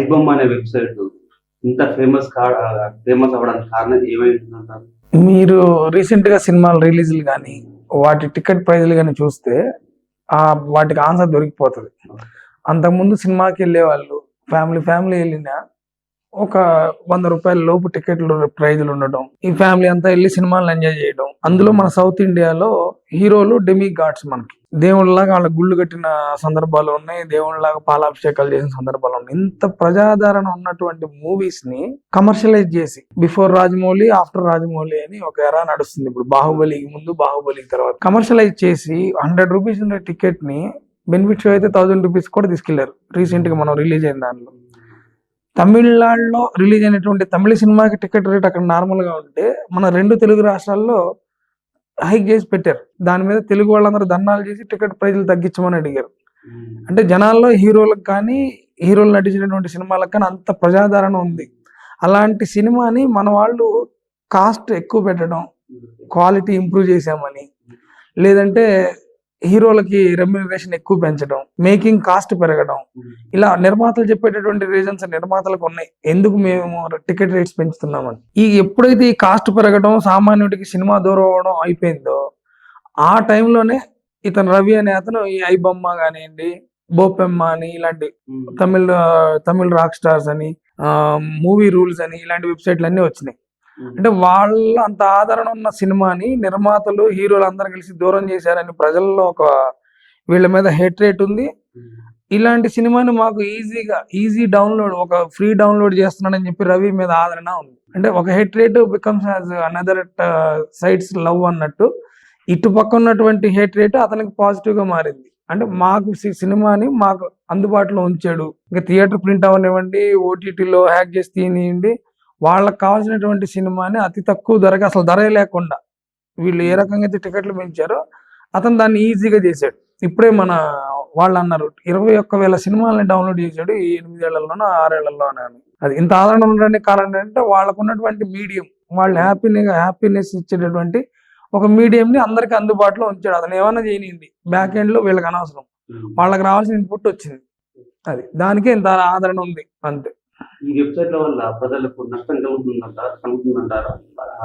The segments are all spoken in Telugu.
ఐబొమ్మ అనే వెబ్సైట్ ఇంత ఫేమస్ ఫేమస్ అవడానికి కారణం ఏమైందంటారు మీరు రీసెంట్గా సినిమాలు రిలీజ్లు కానీ వాటి టికెట్ ప్రైజ్లు కానీ చూస్తే ఆ వాటికి ఆన్సర్ దొరికిపోతుంది. అంతకుముందు సినిమాకి వెళ్ళే వాళ్ళు ఫ్యామిలీ ఫ్యామిలీ వెళ్ళినా ఒక వంద రూపాయల లోపు టికెట్లు ప్రైజ్లు ఉండటం ఈ ఫ్యామిలీ అంతా వెళ్ళి సినిమాలను ఎంజాయ్ చేయడం అందులో మన సౌత్ ఇండియాలో హీరోలు డెమి గాడ్స్ మనకి. దేవుళ్ళలాగా వాళ్ళ గుళ్ళు కట్టిన సందర్భాలు ఉన్నాయి దేవుళ్ళలాగా పాలాభిషేకాలు చేసిన సందర్భాలు ఉన్నాయి. ఇంత ప్రజాదరణ ఉన్నటువంటి మూవీస్ని కమర్షియలైజ్ చేసి బిఫోర్ రాజమౌళి ఆఫ్టర్ రాజమౌళి అని ఒక ఎరా నడుస్తుంది. ఇప్పుడు బాహుబలికి ముందు బాహుబలికి తర్వాత. కమర్షియలైజ్ చేసి హండ్రెడ్ రూపీస్ ఉండే టికెట్ని బెనిఫిట్ షో అయితే థౌసండ్ రూపీస్ కూడా తీసుకెళ్ళారు. రీసెంట్గా మనం రిలీజ్ అయిన దానిలో. తమిళనాడులో రిలీజ్ అయినటువంటి తమిళ సినిమాకి టికెట్ రేట్ అక్కడ నార్మల్గా ఉంటే మన రెండు తెలుగు రాష్ట్రాల్లో హైక్ చేసి పెట్టారు. దాని మీద తెలుగు వాళ్ళందరూ దండాలు చేసి టికెట్ ప్రైజులు తగ్గించమని అడిగారు. అంటే జనాల్లో హీరోలకు కానీ హీరోలు నటించినటువంటి సినిమాలకు కానీ అంత ప్రజాదరణ ఉంది. అలాంటి సినిమాని మన వాళ్ళు కాస్ట్ ఎక్కువ పెట్టడం క్వాలిటీ ఇంప్రూవ్ చేసామని లేదంటే హీరోలకి రెమ్యునరేషన్ ఎక్కువ పెంచడం మేకింగ్ కాస్ట్ పెరగడం ఇలా నిర్మాతలు చెప్పేటటువంటి రీజన్స్ నిర్మాతలకు ఉన్నాయి. ఎందుకు మేము టికెట్ రేట్స్ పెంచుతున్నామని? ఈ ఎప్పుడైతే ఈ కాస్ట్ పెరగడం సామాన్యుడికి సినిమా దూరం అవడం అయిపోయిందో ఆ టైంలోనే ఇతను రవి అనే అతను ఈ ఐబొమ్మ కానివ్వండి బోపెమ్మ అని ఇలాంటి తమిళ తమిళ రాక్ స్టార్స్ అని మూవీ రూల్స్ అని ఇలాంటి వెబ్సైట్లు అన్నీ వచ్చినాయి. అంటే వాళ్ళ అంత ఆదరణ ఉన్న సినిమాని నిర్మాతలు హీరోలు అందరూ కలిసి దూరం చేశారని ప్రజల్లో ఒక వీళ్ళ మీద హెట్ రేట్ ఉంది ఇలాంటి సినిమాని మాకు ఈజీగా ఈజీ డౌన్లోడ్ ఒక ఫ్రీ డౌన్లోడ్ చేస్తున్నాడని చెప్పి రవి మీద ఆదరణ ఉంది. అంటే ఒక hit rate becomes as another sites love అన్నట్టు. ఇటు పక్క ఉన్నటువంటి హెట్ రేట్ అతనికి పాజిటివ్గా మారింది. అంటే మాకు సినిమాని మాకు అందుబాటులో ఉంచాడు. ఇంకా థియేటర్ ప్రింట్ అవనివ్వండి ఓటీటీలో హ్యాక్ చేసి తీయనివ్వండి వాళ్ళకి కావాల్సినటువంటి సినిమాని అతి తక్కువ ధరకి అసలు ధరే లేకుండా వీళ్ళు ఏ రకంగా అయితే టికెట్లు పెంచారో అతను దాన్ని ఈజీగా చేశాడు. ఇప్పుడే మన వాళ్ళు అన్నారు ఇరవై ఒక్క వేల సినిమాలని డౌన్లోడ్ చేశాడు ఈ ఎనిమిదేళ్ళలోనో ఆరేళ్ళలోనో అని. అది ఇంత ఆదరణ ఉండడానికి కారణం ఏంటంటే వాళ్ళకు ఉన్నటువంటి మీడియం వాళ్ళు హ్యాపీనెస్ హ్యాపీనెస్ ఇచ్చేటటువంటి ఒక మీడియం ని అందరికి అందుబాటులో ఉంచాడు. అతను ఏమైనా చేయనింది బ్యాక్ ఎండ్లో వీళ్ళకి అనవసరం. వాళ్ళకి రావాల్సిన ఇన్పుట్ వచ్చింది. అది దానికే ఇంత ఆదరణ ఉంది అంతే. ఈ వెబ్సైట్ల వల్ల ప్రజలకు నష్టం కలుగుతుందంటారా? కలుగుతుందంటారా?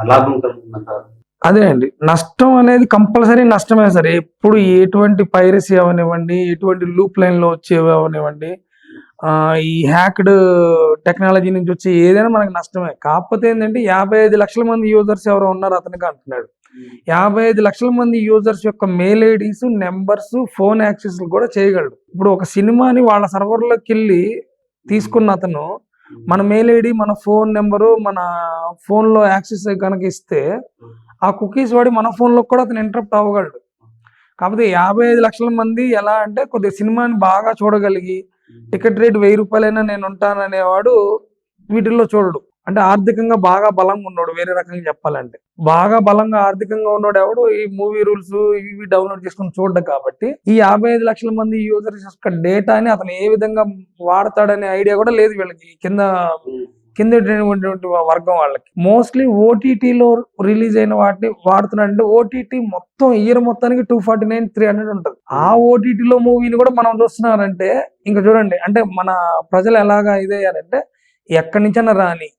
లాభం కలుగుతుందంటారా? అదే అండి. నష్టం అనేది కంపల్సరీ నష్టమే సరే. ఎప్పుడు ఎటువంటి పైరసీ అవనివ్వండి ఎటువంటి లూప్ లైన్లో వచ్చేవి అవనివ్వండి ఈ హ్యాక్డ్ టెక్నాలజీ నుంచి వచ్చే ఏదైనా మనకు నష్టమే. కాకపోతే ఏంటంటే యాభై ఐదు లక్షల మంది యూజర్స్ ఎవరో ఉన్నారు అతనికి అంటున్నాడు. యాభై ఐదు లక్షల మంది యూజర్స్ యొక్క mail IDs numbers phone access కూడా చేయగలడు. ఇప్పుడు ఒక సినిమాని వాళ్ళ సర్వర్లోకి వెళ్ళి తీసుకున్న అతను మన మెయిల్ ఐడి మన ఫోన్ నెంబరు మన ఫోన్లో యాక్సెస్ కనుక ఇస్తే ఆ కుకీస్ వాడి మన ఫోన్లో కూడా అతను ఇంటరప్ట్ అవ్వగలడు. కాకపోతే యాభై ఐదు లక్షల మంది ఎలా అంటే కొద్దిగా సినిమాని బాగా చూడగలిగి టికెట్ రేట్ వెయ్యి రూపాయలైనా నేను ఉంటాననేవాడు వీటిల్లో చూడడు. అంటే ఆర్థికంగా బాగా బలంగా ఉన్నాడు వేరే రకంగా చెప్పాలంటే. బాగా బలంగా ఆర్థికంగా ఉన్నాడు ఎవడు? ఈ మూవీ రూల్స్ ఇవి డౌన్లోడ్ చేసుకుని చూడడం కాబట్టి. ఈ యాభై ఐదు లక్షల మంది యూజర్స్ యొక్క డేటాని అతను ఏ విధంగా వాడతాడనే ఐడియా కూడా లేదు వీళ్ళకి. కింద కింద వర్గం వాళ్ళకి. మోస్ట్లీ ఓటీటీలో రిలీజ్ అయిన వాటిని వాడుతున్నాడంటే ఓటీటీ మొత్తం ఇయర్ మొత్తానికి two forty nine three hundred ఉంటుంది. ఆ ఓటీటీలో మూవీని కూడా మనం చూస్తున్నారంటే ఇంకా చూడండి. అంటే మన ప్రజలు ఎలాగా ఇదయ్యారంటే ఎక్కడి నుంచైనా రాని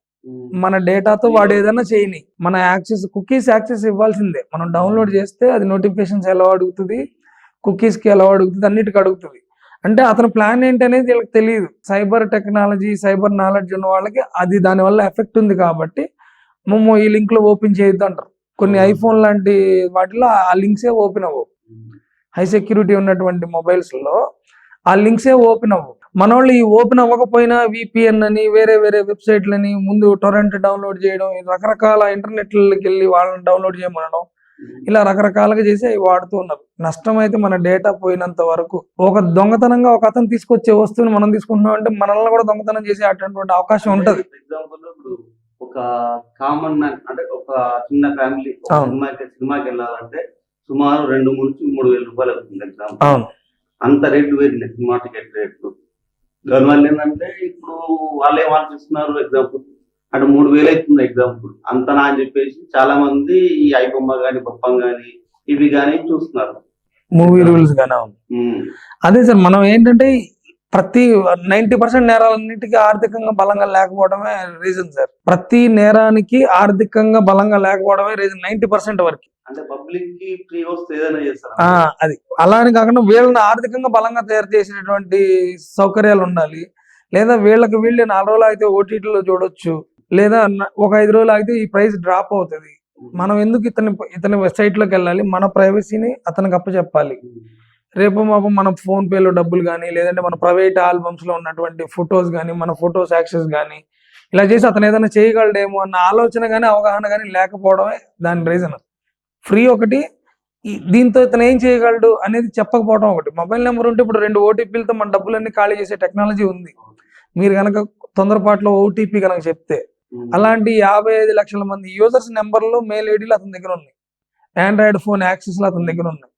మన డేటాతో వాడు ఏదైనా చేయని మన యాక్సెస్ కుకీస్ యాక్సెస్ ఇవ్వాల్సిందే. మనం డౌన్లోడ్ చేస్తే అది నోటిఫికేషన్స్ ఎలా అడుగుతుంది కుకీస్కి ఎలా అడుగుతుంది అన్నిటికీ అడుగుతుంది. అంటే అతని ప్లాన్ ఏంటి అనేది వీళ్ళకి తెలియదు. సైబర్ టెక్నాలజీ సైబర్ నాలెడ్జ్ ఉన్న వాళ్ళకి అది దాని వల్ల ఎఫెక్ట్ ఉంది కాబట్టి మమ్మో ఈ లింక్లో ఓపెన్ చేయొద్దు అంటారు. కొన్ని ఐఫోన్ లాంటి వాటిలో ఆ లింక్సే ఓపెన్ అవ్వవు. హై సెక్యూరిటీ ఉన్నటువంటి మొబైల్స్లో ఆ లింక్సే ఓపెన్ అవ్వవు. మన వాళ్ళు ఈ ఓపెన్ అవ్వకపోయినా విపిఎన్ అని వేరే వేరే వెబ్సైట్లని ముందు టొరెంట్ డౌన్లోడ్ చేయడం రకరకాల ఇంటర్నెట్లకి వెళ్ళి వాళ్ళని డౌన్లోడ్ చేయమనడం ఇలా రకరకాలుగా చేసి అవి వాడుతూ ఉన్నారు. నష్టం అయితే మన డేటా పోయినంత వరకు ఒక దొంగతనంగా ఒక అతను తీసుకొచ్చే వస్తువుని మనం తీసుకుంటున్నాం అంటే మనల్ని కూడా దొంగతనం చేసే అటువంటి అవకాశం ఉంటది. ఎగ్జాంపుల్ ఇప్పుడు ఒక కామన్ మ్యాన్ అంటే ఒక చిన్న ఫ్యామిలీ. సినిమాకి సినిమాకి వెళ్ళాలంటే సుమారు రెండు నుంచి మూడు వేల రూపాయలు అవుతుంది. ఎగ్జాంపుల్ అంత రేట్లు వేరినాయి సినిమా టికెట్ రేట్లు దానివల్ల ఏంటంటే ఇప్పుడు వాళ్ళు ఏం ఆలోచిస్తున్నారు ఎగ్జాంపుల్ అంటే మూడు వేలు అవుతుంది ఎగ్జాంపుల్ అంతనా అని చెప్పేసి చాలా మంది ఈ ఐబొమ్మ గాని బొప్పం గాని ఇవి గాని చూస్తున్నారు. మూవీ రూల్స్ గానే. అదే సార్ మనం ఏంటంటే ప్రతి నైన్టీ పర్సెంట్ నేరాలన్నిటికీ ఆర్థికంగా బలంగా లేకపోవడమే రీజన్ సార్ ప్రతి నేరానికి ఆర్థికంగా బలంగా లేకపోవడమే రీజన్ నైన్టీ పర్సెంట్ వరకు. అది. అలా అని కాకుండా వీళ్ళని ఆర్థికంగా బలంగా తయారు చేసినటువంటి సౌకర్యాలు ఉండాలి. లేదా వీళ్ళకి వీళ్ళే నాలుగు రోజులు అయితే ఓటీటీలో చూడొచ్చు. లేదా ఒక ఐదు రోజులు అయితే ఈ ప్రైస్ డ్రాప్ అవుతుంది. మనం ఎందుకు ఇతని ఇతని వెబ్సైట్లోకి వెళ్ళాలి? మన ప్రైవసీని అతనికి అప్పచెప్పాలి. రేపు మాపు మన ఫోన్ పేలో డబ్బులు కానీ లేదంటే మన ప్రైవేట్ ఆల్బమ్స్లో ఉన్నటువంటి ఫొటోస్ కానీ మన ఫొటోస్ యాక్సెస్ కానీ ఇలా చేసి అతను ఏదైనా చేయగలడేమో అన్న ఆలోచన కానీ అవగాహన కానీ లేకపోవడమే దాని రీజన్ ఫ్రీ ఒకటి దీంతో ఇతను ఏం చేయగలడు అనేది చెప్పకపోవడం ఒకటి. మొబైల్ నెంబర్ ఉంటే ఇప్పుడు రెండు ఓటీపీలతో మన డబ్బులన్నీ ఖాళీ చేసే టెక్నాలజీ ఉంది. మీరు కనుక తొందరపాటులో ఓటీపీ కనుక చెప్తే అలాంటి యాభై ఐదు లక్షల మంది యూజర్స్ నెంబర్లు మెయిల్ ఐడీలు అతని దగ్గర ఉన్నాయి. ఆండ్రాయిడ్ ఫోన్ యాక్సెస్ అతని దగ్గర ఉన్నాయి.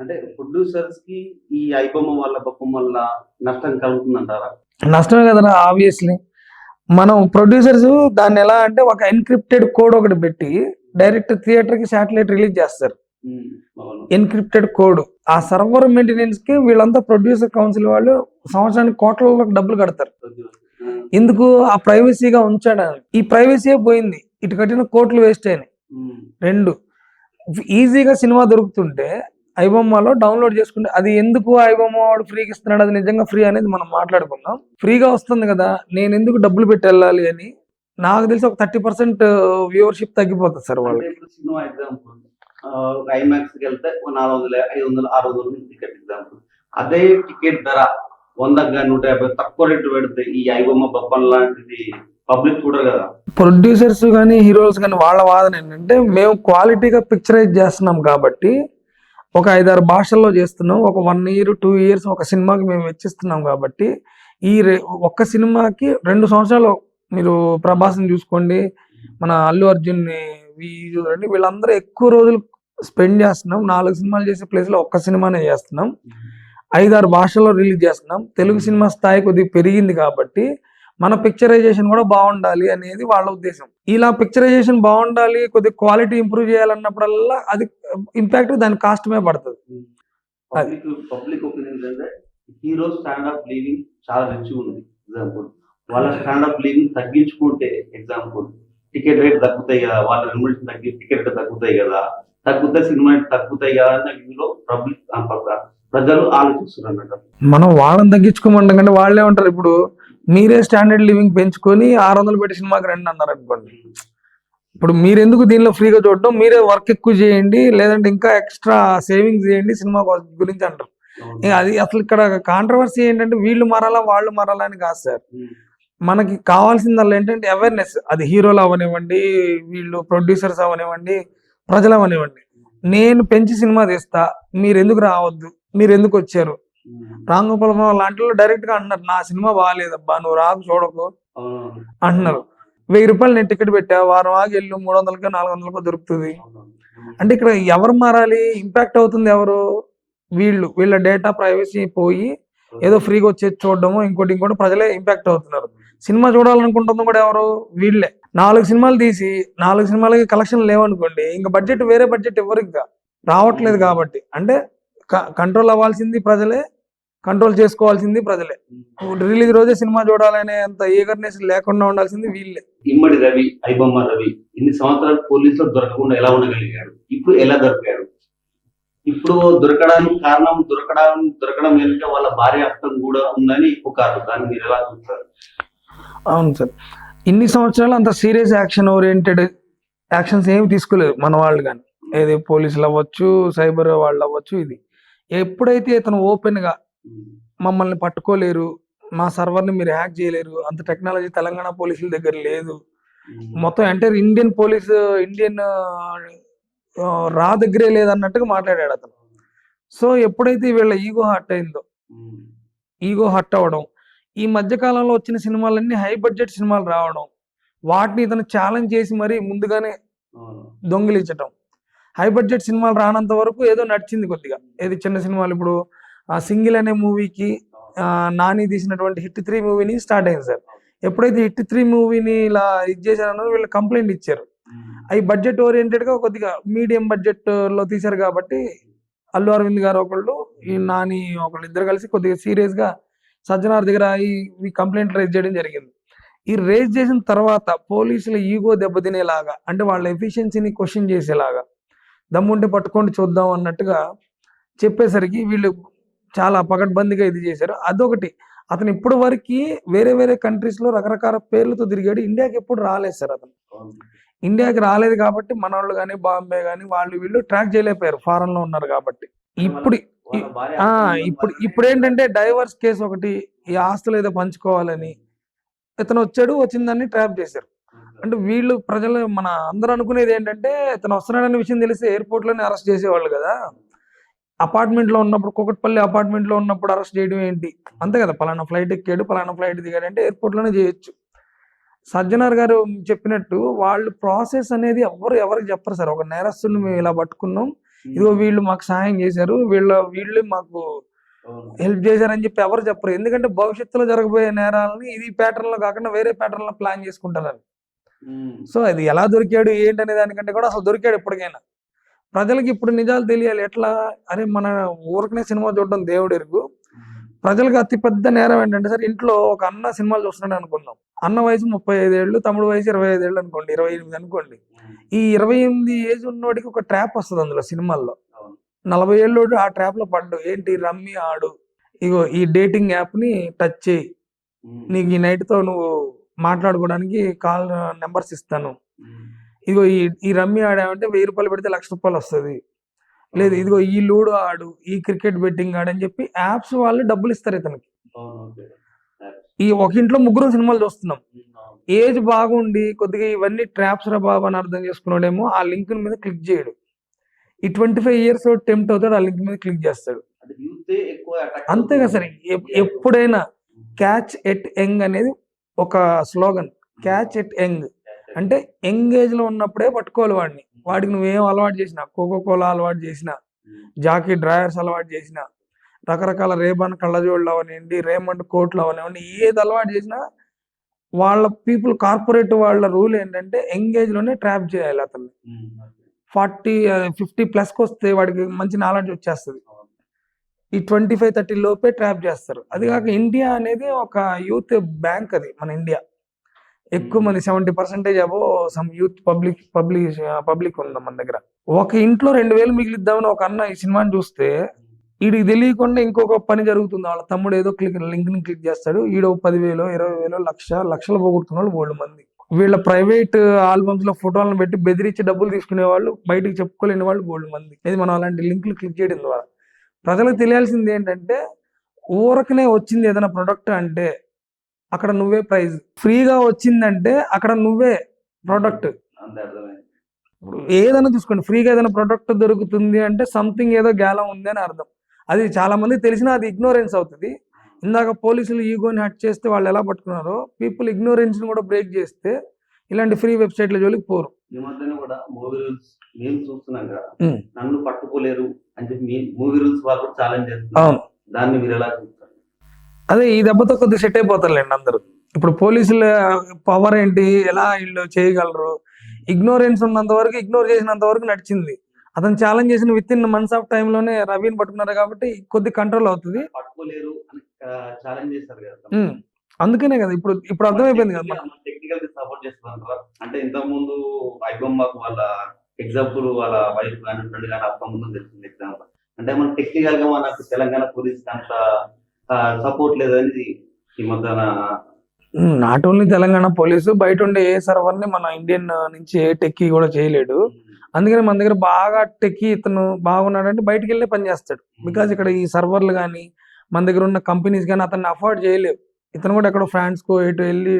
అంటే ప్రొడ్యూసర్స్కి ఈ ఐబొమ్మ వల్ల బొప్పం వల్ల నష్టం కలుగుతుందంటారా? నష్టమే కదా ఆబ్వియస్లీ మనం ప్రొడ్యూసర్స్ దాన్ని ఎలా అంటే ఒక ఎన్క్రిప్టెడ్ కోడ్ ఒకటి పెట్టి డైరెక్ట్ థియేటర్కి శాటిలైట్ రిలీజ్ చేస్తారు. ఎన్క్రిప్టెడ్ కోడ్ ఆ సర్వర్ మెయింటెనెన్స్కి వీళ్ళంతా ప్రొడ్యూసర్ కౌన్సిల్ వాళ్ళు సంవత్సరానికి కోట్లలో డబ్బులు కడతారు. ఎందుకు? ఆ ప్రైవసీగా ఉంచడానికి. ఈ ప్రైవసీ పోయింది. ఇటు కట్టిన కోట్లు వేస్ట్ అయినాయి. రెండు ఈజీగా సినిమా దొరుకుతుంటే ఐబొమ్మలో డౌన్లోడ్ చేసుకుంటే అది ఎందుకు ఐబొమ్మ వాడు ఫ్రీగా ఇస్తున్నాడు? అది నిజంగా ఫ్రీ అనేది మనం మాట్లాడుకుందాం. ఫ్రీగా వస్తుంది కదా నేను ఎందుకు డబ్బులు పెట్టి వెళ్ళాలి అని? నాకు తెలిసి ఒక థర్టీ పర్సెంట్ వ్యూవర్షిప్ తగ్గిపోతుంది సార్కి వెళ్తే నాలుగు వందల ఐదు వందలు ఆరు వందలు టికెట్ ఎగ్జాంపుల్. అదే టికెట్ ధర వందకు కానీ నూట యాభై తక్కువ రేటు పెడితే ఈ ఐబొమ్మ బొప్పన్ లాంటిది పబ్లిక్ చూడరు కదా. ప్రొడ్యూసర్స్ కానీ హీరోస్ కానీ వాళ్ళ వాదన ఏంటంటే మేము క్వాలిటీగా పిక్చరైజ్ చేస్తున్నాం కాబట్టి ఒక ఐదారు భాషల్లో చేస్తున్నాం. ఒక వన్ ఇయర్ టూ ఇయర్స్ ఒక సినిమాకి మేము వెచ్చిస్తున్నాం కాబట్టి ఈ రే ఒక్క సినిమాకి రెండు సంవత్సరాలు మీరు ప్రభాస్ని చూసుకోండి మన అల్లు అర్జున్ని చూడండి వీళ్ళందరూ ఎక్కువ రోజులు స్పెండ్ చేస్తున్నాం. నాలుగు సినిమాలు చేసే ప్లేస్లో ఒక్క సినిమానే చేస్తున్నాం. ఐదారు భాషల్లో రిలీజ్ చేస్తున్నాం. తెలుగు సినిమా స్థాయి కొద్దిగా పెరిగింది కాబట్టి మన పిక్చరైజేషన్ కూడా బాగుండాలి అనేది వాళ్ళ ఉద్దేశం. ఇలా పిక్చరైజేషన్ బాగుండాలి కొద్దిగా క్వాలిటీ ఇంప్రూవ్ చేయాలన్నప్పుడల్లా అది ఇంపాక్ట్ దాని కాస్ట్ మీద పడుతుంది. పబ్లిక్ పబ్లిక్ ఒపీనియన్ ఏంటంటే హీరో స్టాండ్ అప్ లివింగ్ చాలా రిచ్ ఉంది ఎగ్జాంపుల్ వాళ్ళ స్టాండ్ అప్ లివింగ్ తగ్గించుకుంటే ఎగ్జాంపుల్ టికెట్ రేట్ తగ్గుతాయి కదా వాళ్ళ రెమ్యునరేషన్ తగ్గి టికెట్ రేట్ తగ్గుతాయి కదా తగ్గుతే సినిమా తగ్గుతాయి కదా అన్న వ్యూలో పబ్లిక్ ప్రజలు ఆలోచిస్తున్నారు అన్నట్టు మనం వాళ్ళని తగ్గించుకోమంటాం కంటే వాళ్ళే ఉంటారు. ఇప్పుడు మీరే స్టాండర్డ్ లివింగ్ పెంచుకొని ఆరు వందలు పెట్టి సినిమాకి రండి అన్నారు అనుకోండి. ఇప్పుడు మీరు ఎందుకు దీనిలో ఫ్రీగా చూడటం మీరే వర్క్ ఎక్కువ చేయండి లేదంటే ఇంకా ఎక్స్ట్రా సేవింగ్స్ చేయండి సినిమా గురించి అంటారు. అది అసలు ఇక్కడ కాంట్రవర్సీ ఏంటంటే వీళ్ళు మారాలా వాళ్ళు మారాలా అని కాదు సార్. మనకి కావాల్సిందల్లా ఏంటంటే అవేర్నెస్ అది హీరోలు అవనివ్వండి వీళ్ళు ప్రొడ్యూసర్స్ అవనివ్వండి ప్రజలు అవనివ్వండి. నేను పెంచి సినిమా తీస్తా మీరు ఎందుకు రావద్దు మీరు ఎందుకు వచ్చారు? ఉమ్, రామ్ గోపాల్ వర్మ లాంటి డైరెక్ట్గా అంటున్నారు నా సినిమా బాగాలేదబ్బా నువ్వు రాకు చూడకు అంటున్నారు. వెయ్యి రూపాయలు నేను టికెట్ పెట్టా వారం ఆగి వెళ్ళు మూడు వందలకో నాలుగు వందలకో దొరుకుతుంది. అంటే ఇక్కడ ఎవరు మారాలి? ఇంపాక్ట్ అవుతుంది ఎవరు? వీళ్ళు వీళ్ళ డేటా ప్రైవసీ పోయి ఏదో ఫ్రీగా వచ్చేది చూడడము ఇంకోటి ఇంకోటి ప్రజలే ఇంపాక్ట్ అవుతున్నారు. సినిమా చూడాలనుకుంటుంది కూడా ఎవరు? వీళ్ళే. నాలుగు సినిమాలు తీసి నాలుగు సినిమాలకి కలెక్షన్ లేవనుకోండి ఇంకా బడ్జెట్ వేరే బడ్జెట్ ఎవరు ఇంకా. రావట్లేదు కాబట్టి. అంటే కంట్రోల్ అవ్వాల్సింది ప్రజలే. కంట్రోల్ చేసుకోవాల్సింది ప్రజలే. రిలీజ్ రోజే సినిమా చూడాలనే అంత ఈగర్నెస్ లేకుండా ఉండాల్సింది వీళ్ళే. ఇమ్మడి రవి ఐబొమ్మ రవి ఇన్ని సంవత్సరాలు పోలీసులు దొరకకుండా ఎలా ఉండగలిగాడు? ఇప్పుడు ఎలా దొరికాడు? ఇప్పుడు దొరకడానికి కారణం దొరకడం దొరకడం వెనుక వాళ్ళ భార్య హస్తం కూడా ఉందని పుకారు దాన్ని మీరు ఎలా చూస్తారు? అవును సార్. ఇన్ని సంవత్సరాలు అంత సీరియస్ యాక్షన్ ఓరియంటెడ్ యాక్షన్స్ ఏమి తీసుకోలేదు మన వాళ్ళు కానీ. ఏది పోలీసులు అవ్వచ్చు సైబర్ వాళ్ళు అవ్వచ్చు ఇది. ఎప్పుడైతే ఇతను ఓపెన్గా మమ్మల్ని పట్టుకోలేరు. మా సర్వర్ని మీరు హ్యాక్ చేయలేరు. అంత టెక్నాలజీ తెలంగాణ పోలీసుల దగ్గర లేదు. మొత్తం ఎంటైర్ ఇండియన్ పోలీస్ ఇండియన్ రా దగ్గరే లేదన్నట్టుగా మాట్లాడాడు అతను. సో ఎప్పుడైతే వీళ్ళ ఈగో హర్ట్ అయిందో ఈగో హర్ట్ అవ్వడం ఈ మధ్య కాలంలో వచ్చిన సినిమాలన్నీ హై బడ్జెట్ సినిమాలు రావడం వాటిని ఇతను ఛాలెంజ్ చేసి మరీ ముందుగానే దొంగిలించటం. హై బడ్జెట్ సినిమాలు రానంత వరకు ఏదో నడిచింది కొద్దిగా. ఏది చిన్న సినిమాలు ఇప్పుడు ఆ సింగిల్ అనే మూవీకి నాని తీసినటువంటి హిట్ త్రీ మూవీని స్టార్ట్ అయింది సార్. ఎప్పుడైతే హిట్ త్రీ మూవీని ఇలా ఇది చేశారనో వీళ్ళు కంప్లైంట్ ఇచ్చారు. అవి బడ్జెట్ ఓరియంటెడ్గా కొద్దిగా మీడియం బడ్జెట్లో తీశారు కాబట్టి అల్లు అరవింద్ గారు ఒకళ్ళు ఈ నాని ఒకళ్ళు ఇద్దరు కలిసి కొద్దిగా సీరియస్గా సజ్జనార్ దగ్గర ఈ కంప్లైంట్ రైజ్ చేయడం జరిగింది. ఈ రేజ్ చేసిన తర్వాత పోలీసుల ఈగో దెబ్బతినేలాగా అంటే వాళ్ళ ఎఫిషియన్సీని క్వశ్చన్ చేసేలాగా దమ్ముంటే పట్టుకోండి చూద్దాం అన్నట్టుగా చెప్పేసరికి వీళ్ళు చాలా పకడ్బందీగా ఇది చేశారు. అదొకటి. అతను ఇప్పటి వరకు వేరే వేరే కంట్రీస్లో రకరకాల పేర్లతో తిరిగాడు. ఇండియాకి ఎప్పుడు రాలేదు సార్ అతను. ఇండియాకి రాలేదు కాబట్టి మన వాళ్ళు కానీ బాంబే కానీ వాళ్ళు వీళ్ళు ట్రాక్ చేయలేకపోయారు. ఫారెన్లో ఉన్నారు కాబట్టి. ఇప్పుడు ఆ ఇప్పుడు ఇప్పుడు ఏంటంటే డైవర్స్ కేసు ఒకటి ఈ ఆస్తులు ఏదో పంచుకోవాలని ఇతను వచ్చాడు వచ్చిందని ట్రాప్ చేశారు. అంటే వీళ్ళు ప్రజలు మన అందరూ అనుకునేది ఏంటంటే ఇతను వస్తున్నాడనే విషయం తెలిసి ఎయిర్పోర్ట్లోనే అరెస్ట్ చేసేవాళ్ళు కదా. అపార్ట్మెంట్లో ఉన్నప్పుడు కుకట్పల్లి అపార్ట్మెంట్లో ఉన్నప్పుడు అరెస్ట్ చేయడం ఏంటి? అంతే కదా పలానా ఫ్లైట్ ఎక్కాడు పలానా ఫ్లైట్ దిగాడు అంటే ఎయిర్పోర్ట్లోనే చేయొచ్చు. సజ్జనార్ గారు చెప్పినట్టు వాళ్ళు ప్రాసెస్ అనేది ఎవరు ఎవరికి చెప్పరు సార్. ఒక నేరస్తుని మేము ఇలా పట్టుకున్నాం. ఇదిగో వీళ్ళు మాకు సహాయం చేశారు. వీళ్ళ వీళ్ళు మాకు. హెల్ప్ చేశారని చెప్పి ఎవరు చెప్పరు. ఎందుకంటే భవిష్యత్తులో జరగబోయే నేరాలని ఇది ప్యాటర్న్లో కాకుండా వేరే ప్యాటర్న్లో ప్లాన్ చేసుకుంటారని ఉమ్. సో అది ఎలా దొరికాడు ఏంటనే దానికంటే కూడా అసలు దొరికాడు ఎప్పటికైనా. ప్రజలకి ఇప్పుడు నిజాలు తెలియాలి. ఎట్లా? అరే మన ఊరికనే సినిమా చూడడం దేవుడు ఎరుగు. ప్రజలకు అతి పెద్ద నేరం ఏంటంటే సార్ ఇంట్లో ఒక అన్న సినిమాలు చూస్తున్నాడు అనుకుందాం. అన్న వయసు ముప్పై ఐదేళ్ళు తమ్ముడు వయసు ఇరవై ఐదేళ్ళు అనుకోండి ఇరవై ఎనిమిది అనుకోండి. ఈ ఇరవై ఎనిమిది ఏజ్ ఉన్నోడికి ఒక ట్రాప్ వస్తుంది అందులో సినిమాల్లో. నలభై ఏళ్ళోడు ఆ ట్రాప్లో పడ్డు. ఏంటి? రమ్మి ఆడు. ఇగో ఈ డేటింగ్ యాప్ని టచ్ చేయి. నీకు ఈ నైట్తో నువ్వు మాట్లాడుకోవడానికి కాల్ నెంబర్స్ ఇస్తాను. ఇదిగో ఈ ఈ రమ్మి ఆడామంటే వెయ్యి రూపాయలు పెడితే లక్ష రూపాయలు వస్తుంది. లేదు ఇదిగో ఈ లూడో ఆడు ఈ క్రికెట్ బెట్టింగ్ ఆడు అని చెప్పి యాప్స్ వాళ్ళు డబ్బులు ఇస్తారు ఇతనికి. ఈ ఒక ఇంట్లో ముగ్గురు సినిమాలు చూస్తున్నాం. ఏజ్ బాగుండి కొద్దిగా ఇవన్నీ ట్రాప్స్ రా బాబు అని అర్థం చేసుకున్నాడేమో ఆ లింక్ మీద క్లిక్ చేయడు. ఈ ట్వంటీ ఫైవ్ ఇయర్స్ టెంప్ట్ అవుతాడు ఆ లింక్ మీద క్లిక్ చేస్తాడు. అంతే కదా సార్ ఎప్పుడైనా క్యాచ్ ఎట్ యంగ్ అనేది ఒక స్లోగన్. Catch at young. అంటే యంగ్ ఏజ్లో ఉన్నప్పుడే పట్టుకోవాలి వాడిని వాడికి నువ్వేం అలవాటు చేసినా కోకో కోలా అలవాటు చేసినా. జాకీ డ్రాయర్స్ అలవాటు చేసినా రకరకాల రేబాన్ కళ్ళజోళ్ళు అవనివ్వండి రేమండ్ కోట్లు అవనివ్వండి ఏది అలవాటు చేసినా వాళ్ళ పీపుల్ కార్పొరేట్ వాళ్ళ రూల్ ఏంటంటే ఎంగేజ్లోనే ట్రాప్ చేయాలి అతన్ని. ఫార్టీ ఫిఫ్టీ ప్లస్కి వస్తే వాడికి మంచి నాలెడ్జ్ వచ్చేస్తుంది. ఈ ట్వంటీ ఫైవ్ థర్టీ లోపే ట్రాప్ చేస్తారు అది కాక ఇండియా అనేది ఒక యూత్ బ్యాంక్ అది మన ఇండియా ఎక్కువ మంది seventy percentage above some youth public public public ఉంది మన దగ్గర? ఒక ఇంట్లో రెండు వేలు మిగిలిద్దామని ఒక అన్న ఈ సినిమాని చూస్తే వీడికి తెలియకుండా ఇంకొక పని జరుగుతుంది. వాళ్ళ తమ్ముడు ఏదో క్లిక్ లింక్ని క్లిక్ చేస్తాడు. ఈడో పదివేలు ఇరవై వేలు లక్ష లక్షలు పోగొట్టుకున్న వాళ్ళు బోల్డ్ మంది. వీళ్ళ ప్రైవేట్ ఆల్బమ్స్లో ఫోటోలను పెట్టి బెదిరించి డబ్బులు తీసుకునే వాళ్ళు బయటికి చెప్పుకోలేని వాళ్ళు గోల్డ్ మంది. ఇది మనం అలాంటి లింకులు క్లిక్ చేయడం ద్వారా. ప్రజలకు తెలియాల్సింది ఏంటంటే ఊరకనే వచ్చింది ఏదైనా ప్రొడక్ట్ అంటే అక్కడ నువ్వే ప్రైజ్. ఫ్రీగా వచ్చిందంటే అక్కడ నువ్వే ప్రోడక్ట్ ఇప్పుడు ఏదైనా చూసుకోండి ఫ్రీగా ఏదైనా ప్రొడక్ట్ దొరుకుతుంది అంటే సంథింగ్ ఏదో గ్యాలం ఉంది అని అర్థం. అది చాలా మంది తెలిసినా అది ఇగ్నోరెన్స్ అవుతుంది. ఇందాక పోలీసులు ఈగోని హట్ చేస్తే వాళ్ళు ఎలా పట్టుకున్నారో పీపుల్ ఇగ్నోరెన్స్ని కూడా బ్రేక్ చేస్తే ఇలాంటి ఫ్రీ వెబ్సైట్ల జోలికి పోరు. ఈ మధ్యన కూడా మూవీ రూల్స్ మేము చూస్తున్నాం కదా. ఉమ్. నన్ను పట్టుకోలేరు అని చెప్పి మూవీ రూల్స్ వాళ్ళు ఛాలెంజ్ చేస్తున్నారు. దాన్ని మీరు ఎలా చూస్తారు? అదే ఈ దెబ్బతో కొద్దిగా సెట్ అయిపోతారులేండి అందరూ. ఇప్పుడు పోలీసుల పవర్ ఏంటి? ఎలా వీళ్ళు చేయగలరు? ఇగ్నోరెన్స్ ఉన్నంత వరకు ఇగ్నోర్ చేసినంత వరకు నడిచింది. అతను ఛాలెంజ్ చేసిన విత్ ఇన్ మంత్స్ ఆఫ్ టైమ్లోనే రవిని పట్టుకున్నారు కాబట్టి కొద్ది కంట్రోల్ అవుతుంది. అందుకనే కదా ఇప్పుడు ఇప్పుడు అర్థమైపోయింది కదా. టెక్నికల్ సపోర్ట్ చేస్తున్నారు అంటే ఇంతకు ముందు ఐబొమ్మకు వాళ్ళ ఎగ్జాంపుల్ వాళ్ళ వైఫ్ కానీ ఫ్రెండ్ కానీ అప్ప ముందు తెలిసింది ఎగ్జాంపుల్ అంటే మన టెక్నికల్గా మనకు తెలంగాణ పోలీస్ అంత సపోర్ట్ లేదని ఈ మధ్యన నాట్ ఓన్లీ తెలంగాణ పోలీసు బయట ఉండే ఏ సర్వర్ని మన ఇండియన్ నుంచి ఏ టెక్కీ కూడా చేయలేడు. అందుకని మన దగ్గర బాగా టెక్కీ ఇతను బాగున్నాడంటే బయటికి వెళ్ళే పని చేస్తాడు. బికాజ్ ఇక్కడ ఈ సర్వర్లు కానీ మన దగ్గర ఉన్న కంపెనీస్ కానీ అతన్ని అఫోర్డ్ చేయలేవు. ఇతను కూడా ఎక్కడో ఫ్రాన్స్ కో ఇటు వెళ్ళి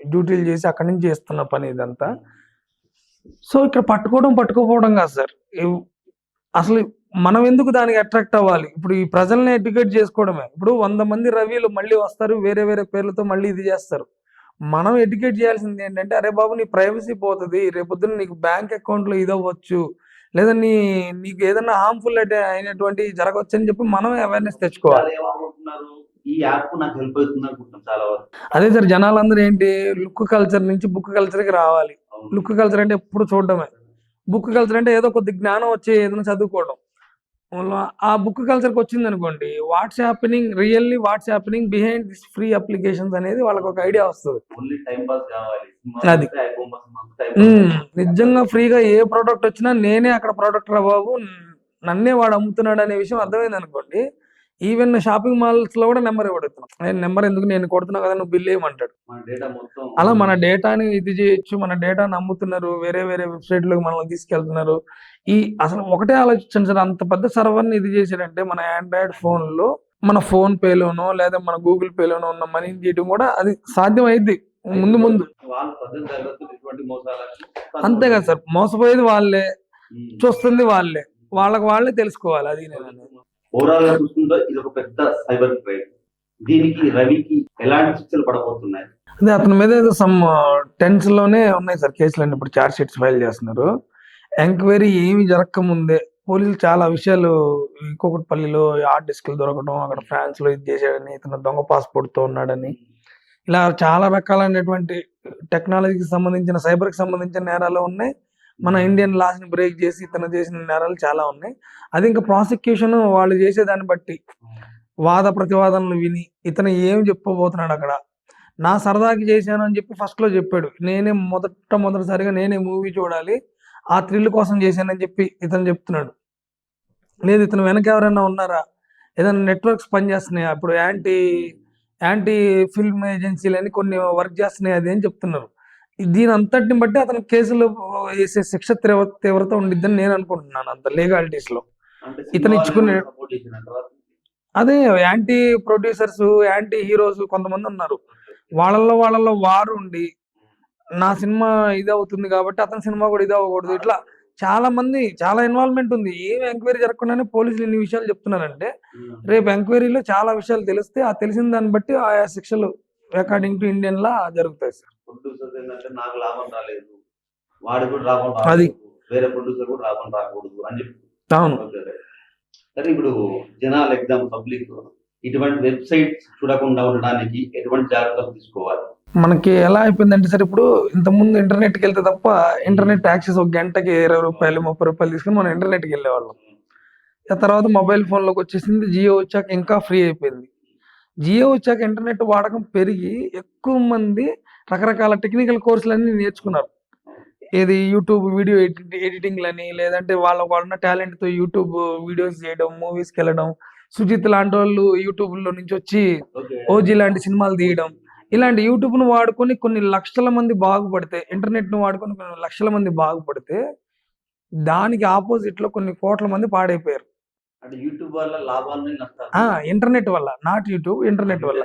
డ్యూటీలు చేసి అక్కడి నుంచి చేస్తున్న పని ఇదంతా. సో ఇక్కడ పట్టుకోవడం పట్టుకోపోవడం కాదు సార్. అసలు మనం ఎందుకు దానికి అట్రాక్ట్ అవ్వాలి? ఇప్పుడు ఈ ప్రజల్ని ఎడ్యుకేట్ చేసుకోవడమే. ఇప్పుడు వంద మంది రవిలు మళ్ళీ వస్తారు వేరే వేరే పేర్లతో మళ్ళీ ఇది చేస్తారు. మనం ఎడ్యుకేట్ చేయాల్సింది ఏంటంటే అరే బాబు నీ ప్రైవసీ పోతుంది రేపొద్దున నీకు బ్యాంక్ అకౌంట్లో ఇదవ్వచ్చు లేదా నీ నీకు ఏదైనా హార్మ్ఫుల్ అయినటువంటి జరగవచ్చు అని చెప్పి మనం అవేర్నెస్ తెచ్చుకోవాలి. వాళ్ళు ఏమనుకుంటున్నారు ఈ యాప్ నాకు హెల్ప్ అవుతుంది అనుకుంటున్నాం చాలా వరకు. అదే సార్ జనాలందరూ ఏంటి లుక్ కల్చర్ నుంచి బుక్ కల్చర్కి రావాలి. లుక్ కల్చర్ అంటే ఎప్పుడు చూడడమే. బుక్ కల్చర్ అంటే ఏదో కొద్ది జ్ఞానం వచ్చి ఏదైనా చదువుకోవడం. ఆ బుక్ కల్చర్కి వచ్చింది అనుకోండి what's happening really what's happening behind this free applications అనేది వాళ్ళకి ఒక ఐడియా వస్తుంది. అది. నిజంగా ఫ్రీగా ఏ ప్రోడక్ట్ వచ్చినా నేనే అక్కడ ప్రోడక్ట్ రా బాబు నన్నే వాడు అమ్ముతున్నాడు అనే విషయం అర్థమైంది అనుకోండి ఈవెన్ షాపింగ్ మాల్స్లో కూడా నెంబర్ ఇవ్వడుతున్నాం నేను నెంబర్ ఎందుకు నేను కొడుతున్నా కదా నువ్వు బిల్ మన డేటా మొత్తం అలా మన డేటాని ఇది చేయొచ్చు మన డేటాని అమ్ముతున్నారు వేరే వేరే వెబ్సైట్లో మనల్ని తీసుకెళ్తున్నారు. ఈ అసలు ఒకటే ఆలోచించండి సార్ అంత పెద్ద సర్వర్ని ఇది చేశారంటే మన ఆండ్రాయిడ్ ఫోన్లో మన ఫోన్ పేలోనో లేదా మన గూగుల్ పేలోనో ఉన్న మనీని చేయడం కూడా అది సాధ్యం అయింది ముందు. ముందు అంతే కదా సార్ మోసపోయేది వాళ్ళే. చూస్తుంది వాళ్ళే. వాళ్ళకి వాళ్ళే తెలుసుకోవాలి అది నేను. ఓవరాల్గా చూసుకుంటే ఇది ఒక పెద్ద సైబర్ క్రైమ్. దీనికి రవికి ఎలాంటి శిక్షలు పడబోతున్నాయి? అదే అతని మీద ఏదో సమ్ టెన్స్లోనే ఉన్నాయి సార్ కేసులు ఇప్పుడు చార్జ్ షీట్స్ ఫైల్ చేస్తున్నారు. ఎంక్వైరీ ఏమి జరగకముందే. పోలీసులు చాలా విషయాలు ఇంకొకటిపల్లిలో హార్డ్ డిస్క్లు దొరకడం అక్కడ ఫ్రాన్స్లో ఇది చేశాడని ఇతను దొంగ పాస్పోర్ట్తో ఉన్నాడని. ఇలా చాలా రకాలైనటువంటి టెక్నాలజీకి సంబంధించిన సైబర్కి సంబంధించిన నేరాలు ఉన్నాయి. మన ఇండియన్ లాస్ని బ్రేక్ చేసి ఇతను చేసిన నేరాలు చాలా ఉన్నాయి. అది ఇంకా ప్రాసిక్యూషన్ వాళ్ళు చేసేదాన్ని బట్టి వాద ప్రతివాదనలు విని ఇతను ఏం చెప్పబోతున్నాడు అక్కడ? నా సరదాకి చేశాను అని చెప్పి ఫస్ట్లో చెప్పాడు. నేనే మొదట మొదటిసారిగా నేనే మూవీ చూడాలి ఆ థ్రిల్ కోసం చేశానని చెప్పి ఇతను చెప్తున్నాడు. లేదు ఇతను వెనక ఎవరైనా ఉన్నారా? ఏదైనా నెట్వర్క్స్ పనిచేస్తున్నాయా? ఇప్పుడు యాంటీ యాంటీ ఫిల్మ్ ఏజెన్సీలు అని కొన్ని వర్క్ చేస్తున్నాయి అది అని చెప్తున్నారు. దీని అంతటిని బట్టి అతను కేసులు వేసే శిక్ష తీవ్ర తీవ్రత ఉండిద్దని నేను అనుకుంటున్నాను. అంత లీగాలిటీస్లో. ఇతను ఇచ్చుకునే- అదే యాంటీ ప్రొడ్యూసర్స్ యాంటీ హీరోస్ కొంతమంది ఉన్నారు. వాళ్ళల్లో వాళ్ళల్లో వారు ఉండి నా సినిమా ఇది అవుతుంది కాబట్టి అతని సినిమా కూడా ఇది అవ్వకూడదు. ఇట్లా చాలా మంది చాలా ఇన్వాల్వ్మెంట్ ఉంది. ఏం ఎంక్వైరీ జరగకుండానే పోలీసులు ఇన్ని విషయాలు చెప్తున్నారంటే రేపు ఎంక్వైరీలో చాలా విషయాలు తెలిస్తే ఆ తెలిసిన దాన్ని బట్టి ఆయా శిక్షలు అకార్డింగ్ టు ఇండియన్ లా జరుగుతాయి సార్. ప్రొడ్యూసర్ ఏంటంటే నాకు లాభం రాలేదు. వాడికి కూడా లాభం అది. వేరే ప్రొడ్యూసర్ కూడా లాభం రాకూడదు అని చెప్పి అవును. సరే ఇప్పుడు జనాలు ఎగ్జామ్ పబ్లిక్ ఇటువంటి వెబ్సైట్స్ చూడకుండా ఉండడానికి ఎటువంటి జాగ్రత్తలు తీసుకోవాలి? మనకి ఎలా అయిపోయిందంటే సార్ ఇప్పుడు ఇంత ముందు ఇంటర్నెట్కి వెళ్తే తప్ప ఇంటర్నెట్ యాక్సెస్ ఒక గంటకి ఇరవై రూపాయలు ముప్పై రూపాయలు తీసుకుని మనం ఇంటర్నెట్కి వెళ్ళేవాళ్ళం. ఆ తర్వాత మొబైల్ ఫోన్లోకి వచ్చేసింది జియో వచ్చాక ఇంకా ఫ్రీ అయిపోయింది. జియో వచ్చాక ఇంటర్నెట్ వాడకం పెరిగి ఎక్కువ మంది రకరకాల టెక్నికల్ కోర్సులన్నీ నేర్చుకున్నారు. ఏది యూట్యూబ్ వీడియో ఎడిటింగ్లని లేదంటే వాళ్ళ వాళ్ళ talent తో యూట్యూబ్ వీడియోస్ చేయడం మూవీస్కి వెళ్ళడం సుజిత్ లాంటి వాళ్ళు యూట్యూబ్లో నుంచి వచ్చి ఓజీ లాంటి సినిమాలు తీయడం. ఇలాంటి యూట్యూబ్ను వాడుకొని కొన్ని లక్షల మంది బాగుపడితే ఇంటర్నెట్ను వాడుకొని కొన్ని లక్షల మంది బాగుపడితే దానికి ఆపోజిట్లో కొన్ని కోట్ల మంది పాడైపోయారు. ఇంటర్నెట్ వల్ల నాట్ యూట్యూబ్ ఇంటర్నెట్ వల్ల.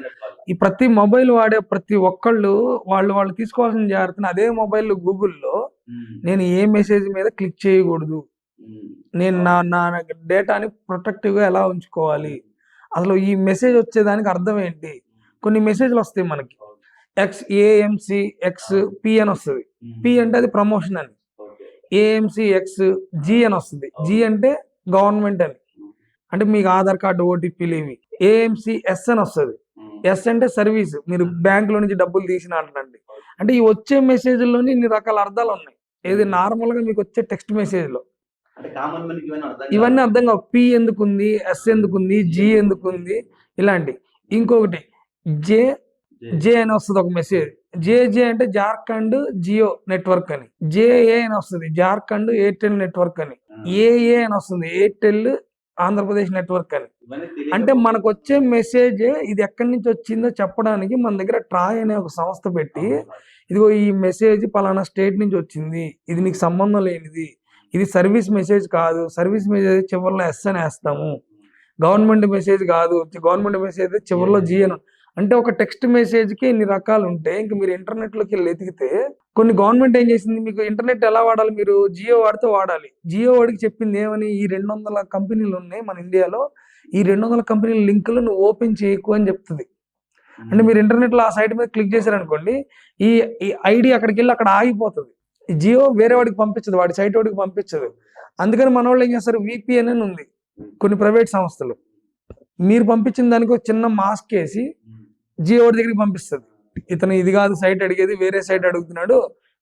ఈ ప్రతి మొబైల్ వాడే ప్రతి ఒక్కళ్ళు వాళ్ళు వాళ్ళు తీసుకోవాల్సిన జాగ్రత్తని అదే మొబైల్ గూగుల్లో ఉమ్, నేను ఏ మెసేజ్ మీద క్లిక్ చేయకూడదు. ఉమ్, నేను నా నా డేటాని ప్రొటెక్టివ్గా ఎలా ఉంచుకోవాలి? అసలు ఈ మెసేజ్ వచ్చేదానికి అర్థం ఏంటి? కొన్ని మెసేజ్లు వస్తాయి మనకి. ఎక్స్ ఏఎంసి ఎక్స్ పి అని వస్తుంది. పి అంటే అది ప్రమోషన్ అని. ఏఎంసి ఎక్స్ జి అని వస్తుంది. జి అంటే గవర్నమెంట్ అని. అంటే మీకు ఆధార్ కార్డు ఓటీపీలు ఇవి ఏఎంసి ఎస్ అని వస్తుంది. ఎస్ అంటే సర్వీస్. మీరు బ్యాంక్లో నుంచి డబ్బులు తీసిన అంటండి. అంటే ఈ వచ్చే మెసేజ్లోని ఇన్ని రకాల అర్థాలు ఉన్నాయి. ఏది నార్మల్గా మీకు వచ్చే టెక్స్ట్ మెసేజ్లో అంటే కామన్ మనకి ఇవన్నీ అర్థం కావు. పి ఎందుకు ఉంది ఎస్ ఎందుకు ఉంది జి ఎందుకు ఉంది ఇలాంటి. ఇంకొకటి జే జే అని వస్తుంది ఒక మెసేజ్. జే జే అంటే జార్ఖండ్ జియో నెట్వర్క్ అని. జేఏ అని వస్తుంది. జార్ఖండ్ ఎయిర్టెల్ నెట్వర్క్ అని. ఏఏ అని వస్తుంది. ఎయిర్టెల్ ఆంధ్రప్రదేశ్ నెట్వర్క్ అని. అంటే మనకు వచ్చే మెసేజ్ ఇది ఎక్కడి నుంచి వచ్చిందో చెప్పడానికి మన దగ్గర ట్రాయ్ అనే ఒక సంస్థ పెట్టి ఇదిగో ఈ మెసేజ్ పలానా స్టేట్ నుంచి వచ్చింది ఇది నీకు సంబంధం లేనిది ఇది సర్వీస్ మెసేజ్ కాదు సర్వీస్ మెసేజ్ చివరిలో ఎస్ అని వేస్తాము. గవర్నమెంట్ మెసేజ్ కాదు గవర్నమెంట్ మెసేజ్ చివరిలో జి అని అంటే ఒక టెక్స్ట్ మెసేజ్కి ఇన్ని రకాలు ఉంటాయి ఇంక మీరు ఇంటర్నెట్లోకి వెళ్ళి ఎతికితే కొన్ని గవర్నమెంట్ ఏం చేసింది? మీకు ఇంటర్నెట్ ఎలా వాడాలి? మీరు జియో వాడితే వాడాలి. జియో వాడికి చెప్పింది ఏమని? ఈ రెండు వందల కంపెనీలు ఉన్నాయి మన ఇండియాలో. ఈ రెండు వందల కంపెనీల లింకులు నువ్వు ఓపెన్ చేయకు అని చెప్తుంది. అంటే మీరు ఇంటర్నెట్లో ఆ సైట్ మీద క్లిక్ చేశారనుకోండి ఈ ఈ ఐడి అక్కడికి వెళ్ళి అక్కడ ఆగిపోతుంది. జియో వేరే వాడికి పంపించదు వాడి సైట్ వాడికి పంపించదు. అందుకని మన వాళ్ళు ఏం చేస్తారు? విపిఎన్ అని ఉంది. కొన్ని ప్రైవేట్ సంస్థలు. మీరు పంపించిన దానికి ఒక చిన్న మాస్క్ వేసి ఉమ్, జియో వాడి దగ్గరికి పంపిస్తుంది. ఇతను ఇది కాదు సైట్ అడిగేది వేరే సైట్ అడుగుతున్నాడు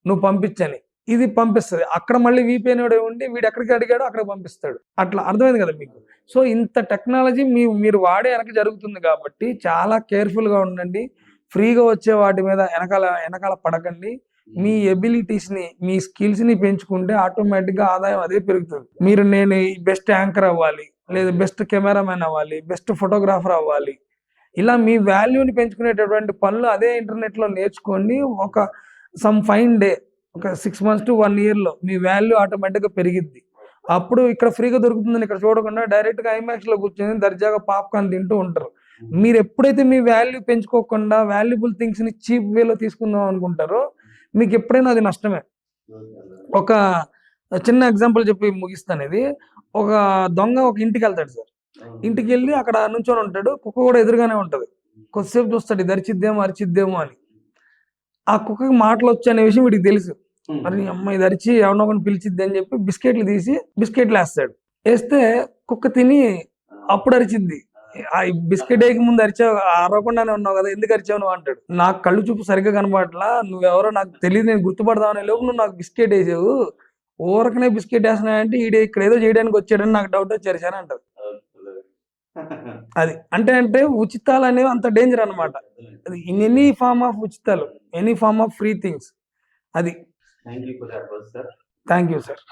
నువ్వు పంపించని. ఇది పంపిస్తుంది. అక్కడ మళ్ళీ వాడే ఉండి వీడు ఎక్కడికి అడిగాడో అక్కడ పంపిస్తాడు. అట్లా అర్థమైంది కదా మీకు? సో ఇంత టెక్నాలజీ మీ మీరు వాడే వెనక జరుగుతుంది కాబట్టి చాలా careful గా ఉండండి. ఫ్రీగా వచ్చే వాటి మీద వెనకాల వెనకాల పడకండి. మీ ఎబిలిటీస్ని మీ స్కిల్స్ని పెంచుకుంటే ఆటోమేటిక్గా ఆదాయం అదే పెరుగుతుంది. మీరు నేను బెస్ట్ యాంకర్ అవ్వాలి లేదా బెస్ట్ కెమెరామెన్ అవ్వాలి బెస్ట్ ఫోటోగ్రాఫర్ అవ్వాలి ఇలా మీ వాల్యూని పెంచుకునేటటువంటి పనులు అదే ఇంటర్నెట్లో నేర్చుకోండి. ఒక సమ్ ఫైన్ డే ఒక సిక్స్ మంత్స్ టు వన్ ఇయర్లో మీ వాల్యూ ఆటోమేటిక్గా పెరిగిద్ది. అప్పుడు ఇక్కడ ఫ్రీగా దొరుకుతుందని ఇక్కడ చూడకుండా డైరెక్ట్గా ఐమాక్స్లో కూర్చొని దర్జాగా పాప్కార్న్ తింటూ ఉంటారు. మీరు ఎప్పుడైతే మీ వాల్యూ పెంచుకోకుండా వాల్యుబుల్ థింగ్స్ని చీప్ వేలో తీసుకుందాం అనుకుంటారో మీకు ఎప్పుడైనా అది నష్టమే. ఒక చిన్న ఎగ్జాంపుల్ చెప్పి ముగిస్తాను ఇది. ఒక దొంగ ఒక ఇంటికి వెళ్తాడు సార్. ఇంటికి వెళ్ళి అక్కడ నుంచొని ఉంటాడు. కుక్క కూడా ఎదురుగానే ఉంటది. కొద్దిసేపు చూస్తాడు ఇది అరిచిద్దేమో అరిచిద్దేమో అని. ఆ కుక్కకి మాటలు వచ్చి అనే విషయం వీడికి తెలుసు. మరి నీ అమ్మ ఇది అరిచి ఎవరినో ఒకరిని పిలిచిద్ది అని చెప్పి బిస్కెట్లు తీసి బిస్కెట్లు వేస్తాడు. వేస్తే కుక్క తిని అప్పుడు అరిచిద్ది. ఆ బిస్కెట్ వేయక ముందు అరిచావు అరవకుండానే ఉన్నావు కదా ఎందుకు అరిచావు నువ్వు అంటాడు. నాకు కళ్ళు చూపు సరిగ్గా కనబడట్లా నువ్వెవరో నాకు తెలియదు నేను గుర్తుపడదామనే లోపు నువ్వు నాకు బిస్కెట్ వేసావు. ఊరకనే బిస్కెట్ వేస్తున్నాయంటే ఈడే ఇక్కడ ఏదో చేయడానికి వచ్చాడని నాకు డౌట్ వచ్చి అరిచాను అంటారు అది అంటే అంటే ఉచితాలు అనేవి అంత డేంజర్ అన్నమాట. అది ఇన్ ఎనీ ఫార్మ్ ఆఫ్ ఉచితాలు any form of free things. అది. Thank you for advice sir thank you sir